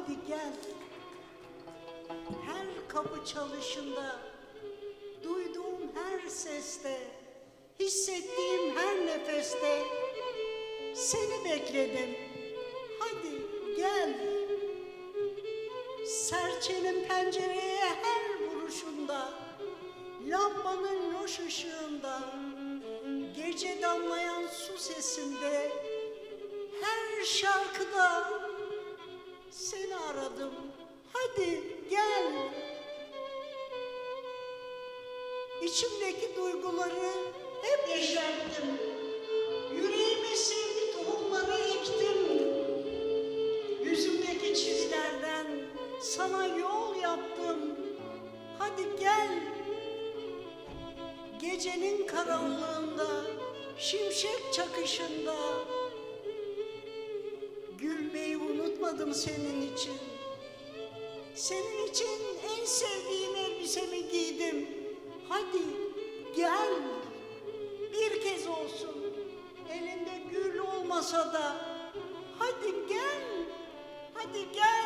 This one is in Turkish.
Hadi gel. Her kapı çalışında, duyduğum her seste, hissettiğim her nefeste seni bekledim. Hadi gel. Serçenin pencereye her vuruşunda, lambanın loş ışığında, gece damlayan su sesinde, her şarkıda seni aradım. Hadi gel. İçimdeki duyguları hep yeşerttim. Yüreğime sevgi tohumları ektim. Yüzümdeki çizlerden sana yol yaptım. Hadi gel. Gecenin karanlığında, şimşek çakışında gülmeyi unutmadım senin için. Senin için en sevdiğim elbisemi giydim. Hadi gel. Bir kez olsun. Elinde gül olmasa da. Hadi gel. Hadi gel.